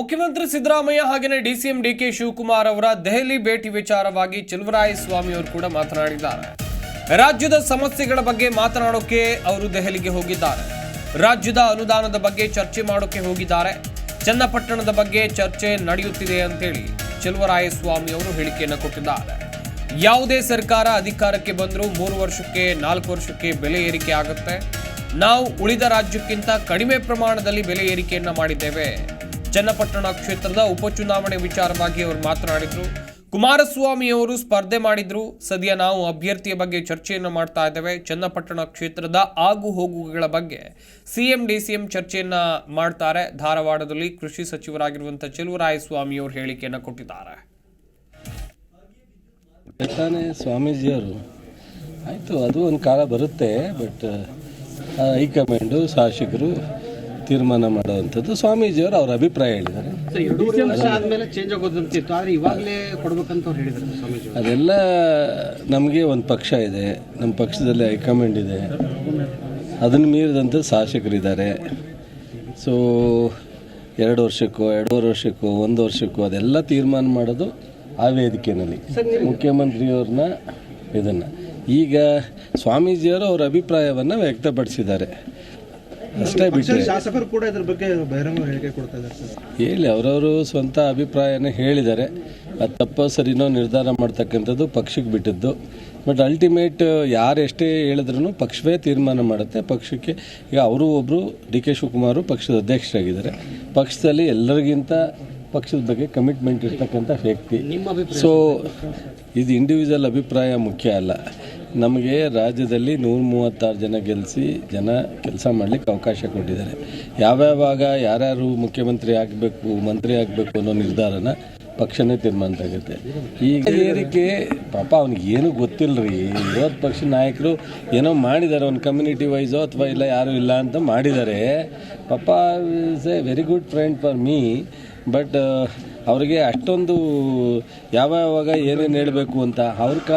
ಮುಖ್ಯಮಂತ್ರಿ ಸಿದ್ದರಾಮಯ್ಯ ಹಾಗೆಯೇ DCM DK Shivakumar ಅವರ ದೆಹಲಿ ಭೇಟಿ ವಿಚಾರವಾಗಿ ಸ್ವಾಮಿ ಅವರು ಕೂಡ ಮಾತನಾಡಿದ್ದಾರೆ. ರಾಜ್ಯದ ಸಮಸ್ಯೆಗಳ ಬಗ್ಗೆ ಮಾತನಾಡೋಕೆ ಅವರು ದೆಹಲಿಗೆ ಹೋಗಿದ್ದಾರೆ. ರಾಜ್ಯದ ಅನುದಾನದ ಬಗ್ಗೆ ಚರ್ಚೆ ಮಾಡೋಕೆ ಹೋಗಿದ್ದಾರೆ. ಚನ್ನಪಟ್ಟಣದ ಬಗ್ಗೆ ಚರ್ಚೆ ನಡೆಯುತ್ತಿದೆ ಅಂತೇಳಿ ಸ್ವಾಮಿ ಅವರು ಹೇಳಿಕೆಯನ್ನು ಕೊಟ್ಟಿದ್ದಾರೆ. ಯಾವುದೇ ಸರ್ಕಾರ ಅಧಿಕಾರಕ್ಕೆ ಬಂದರೂ ಮೂರು ವರ್ಷಕ್ಕೆ, ನಾಲ್ಕು ವರ್ಷಕ್ಕೆ ಬೆಲೆ ಏರಿಕೆ ಆಗುತ್ತೆ. ನಾವು ಉಳಿದ ರಾಜ್ಯಕ್ಕಿಂತ ಕಡಿಮೆ ಪ್ರಮಾಣದಲ್ಲಿ ಬೆಲೆ ಏರಿಕೆಯನ್ನು ಮಾಡಿದ್ದೇವೆ. ಚನ್ನಪಟ್ಟಣ ಕ್ಷೇತ್ರದ ಉಪಚುನಾವಣೆ ವಿಚಾರವಾಗಿ ಅವರು ಮಾತನಾಡಿದರು. ಕುಮಾರಸ್ವಾಮಿ ಅವರು ಸ್ಪರ್ಧೆ ಮಾಡಿದ್ರು. ಸದ್ಯ ನಾವು ಅಭ್ಯರ್ಥಿಯ ಬಗ್ಗೆ ಚರ್ಚೆಯನ್ನು ಮಾಡ್ತಾ ಇದ್ದೇವೆ. ಚನ್ನಪಟ್ಟಣ ಕ್ಷೇತ್ರದ ಆಗು ಹೋಗುಗಳ ಬಗ್ಗೆ ಸಿಎಂ, ಡಿಸಿಎಂ ಚರ್ಚೆಯನ್ನ ಮಾಡ್ತಾರೆ. ಧಾರವಾಡದಲ್ಲಿ ಕೃಷಿ ಸಚಿವರಾಗಿರುವಂತಹ ಚೆಲುವರಾಯಸ್ವಾಮಿ ಅವರು ಹೇಳಿಕೆಯನ್ನು ಕೊಟ್ಟಿದ್ದಾರೆ. ಸ್ವಾಮೀಜಿಯವರು. ಆಯಿತು, ಅದು ಒಂದು ಕಾಲ ಬರುತ್ತೆ, ಬಟ್ ಹೈಕಮಾಂಡು ಶಾಸಕರು ತೀರ್ಮಾನ ಮಾಡುವಂಥದ್ದು ಸ್ವಾಮೀಜಿಯವರು ಅವ್ರ ಅಭಿಪ್ರಾಯ ಹೇಳಿದ್ದಾರೆ. ಸರ್ ಎರಡೂವರೆ ವರ್ಷ ಆದ್ಮೇಲೆ ಚೇಂಜ್ ಆಗೋದಂತಿತ್ತು ಆದ್ರೆ ಇವಾಗಲೇ ಕೊಡ್ಬೇಕಂತ ಅವ್ರು ಹೇಳಿದ್ದಾರೆ ಸ್ವಾಮೀಜಿ ಅದೆಲ್ಲ ನಮಗೆ ಒಂದು ಪಕ್ಷ ಇದೆ. ನಮ್ಮ ಪಕ್ಷದಲ್ಲಿ ಹೈಕಮಾಂಡ್ ಇದೆ. ಅದನ್ನು ಮೀರಿದಂಥ ಶಾಸಕರಿದ್ದಾರೆ. ಸೊ ಎರಡು ವರ್ಷಕ್ಕೋ ಎರಡೂವರೆ ವರ್ಷಕ್ಕೋ ಒಂದು ವರ್ಷಕ್ಕೋ ಅದೆಲ್ಲ ತೀರ್ಮಾನ ಮಾಡೋದು ಆ ವೇದಿಕೆಯಲ್ಲಿ ಮುಖ್ಯಮಂತ್ರಿಯವ್ರನ್ನ ಇದನ್ನು. ಈಗ ಸ್ವಾಮೀಜಿಯವರು ಅವರ ಅಭಿಪ್ರಾಯವನ್ನು ವ್ಯಕ್ತಪಡಿಸಿದ್ದಾರೆ. ಅಷ್ಟೇ ಬಿಟ್ಟರೆ ಶಾಸಕರು ಕೂಡ ಇದ್ರ ಬಗ್ಗೆ ಬಹಿರಂಗ ಹೇಳಿಕೆ ಕೊಡ್ತಾ ಇದ್ದಾರೆ ಸರ್. ಹೇಳಿ ಅವರವರು ಸ್ವಂತ ಅಭಿಪ್ರಾಯನ ಹೇಳಿದ್ದಾರೆ. ಅದು ತಪ್ಪ ಸರಿನೋ ನಿರ್ಧಾರ ಮಾಡ್ತಕ್ಕಂಥದ್ದು ಪಕ್ಷಕ್ಕೆ ಬಿಟ್ಟಿದ್ದು. ಬಟ್ ಅಲ್ಟಿಮೇಟ್ ಯಾರು ಎಷ್ಟೇ ಹೇಳಿದ್ರು ಪಕ್ಷವೇ ತೀರ್ಮಾನ ಮಾಡುತ್ತೆ. ಪಕ್ಷಕ್ಕೆ ಈಗ ಅವರು ಒಬ್ಬರು ಡಿ ಕೆ ಶಿವಕುಮಾರು ಪಕ್ಷದ ಅಧ್ಯಕ್ಷರಾಗಿದ್ದಾರೆ. ಪಕ್ಷದಲ್ಲಿ ಎಲ್ಲರಿಗಿಂತ ಪಕ್ಷದ ಬಗ್ಗೆ ಕಮಿಟ್ಮೆಂಟ್ ಇರ್ತಕ್ಕಂಥ ವ್ಯಕ್ತಿ. ಸೊ ಇದು ಇಂಡಿವಿಜುವಲ್ ಅಭಿಪ್ರಾಯ ಮುಖ್ಯ ಅಲ್ಲ. ನಮಗೆ ರಾಜ್ಯದಲ್ಲಿ ನೂರ ಮೂವತ್ತಾರು ಜನ ಗೆಲ್ಲಿಸಿ ಜನ ಕೆಲಸ ಮಾಡಲಿಕ್ಕೆ ಅವಕಾಶ ಕೊಟ್ಟಿದ್ದಾರೆ. ಯಾವ್ಯಾವಾಗ ಯಾರ್ಯಾರು ಮುಖ್ಯಮಂತ್ರಿ ಆಗಬೇಕು, ಮಂತ್ರಿ ಆಗಬೇಕು ಅನ್ನೋ ನಿರ್ಧಾರನ ಪಕ್ಷನೇ ತೀರ್ಮಾನ ತಗುತ್ತೆ ಈಗ ಏರಿಕೆ ಪಾಪ ಅವ್ನಿಗೆ ಏನೂ ಗೊತ್ತಿಲ್ಲ ರೀ ವಿರೋಧ ಪಕ್ಷ ನಾಯಕರು ಏನೋ ಮಾಡಿದ್ದಾರೆ. ಒಂದು ಕಮ್ಯುನಿಟಿ ವೈಸೋ ಅಥವಾ ಇಲ್ಲ ಯಾರೂ ಇಲ್ಲ ಅಂತ ಮಾಡಿದ್ದಾರೆ. ಪಾಪ is a very good friend for me but ಅವರಿಗೆ ಅಷ್ಟೊಂದು ಯಾವ್ಯಾವಾಗ ಏನೇನು ಹೇಳಬೇಕು ಅಂತ ಅವ್ರ ಕಾ